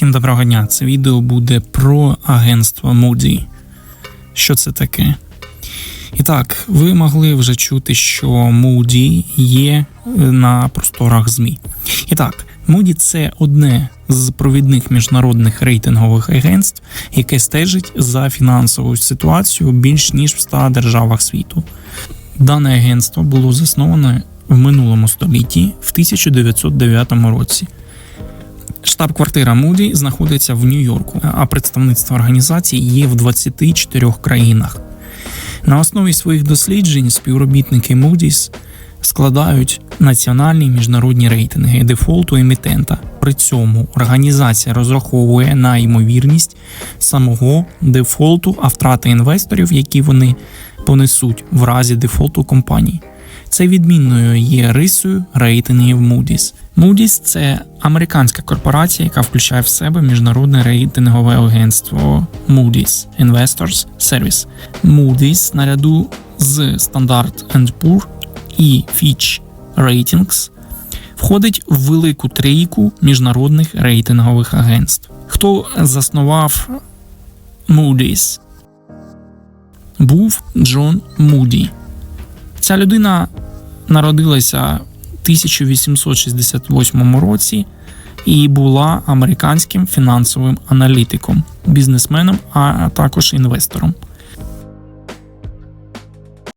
Всім доброго дня. Це відео буде про агентство Moody. Що це таке? І так, ви могли вже чути, що Moody є е, на просторах ЗМІ. І так, Moody – це одне з провідних міжнародних рейтингових агентств, яке стежить за фінансовою ситуацією більш ніж в 100 державах світу. Дане агентство було засноване в минулому столітті в 1909 році. Штаб-квартира Moody знаходиться в Нью-Йорку, а представництво організації є в 24 країнах. На основі своїх досліджень співробітники Moody's складають національні міжнародні рейтинги дефолту емітента. При цьому організація розраховує на ймовірність самого дефолту, а втрати інвесторів, які вони понесуть в разі дефолту компанії. Це відмінною є рисою рейтингів Moody's. Moody's – це американська корпорація, яка включає в себе міжнародне рейтингове агентство Moody's Investors Service. Moody's наряду з Standard Poor і Fitch Ratings входить в велику трійку міжнародних рейтингових агентств. Хто заснував Moody's? Був Джон Муді. Ця людина народилася в 1868 році і була американським фінансовим аналітиком, бізнесменом, а також інвестором.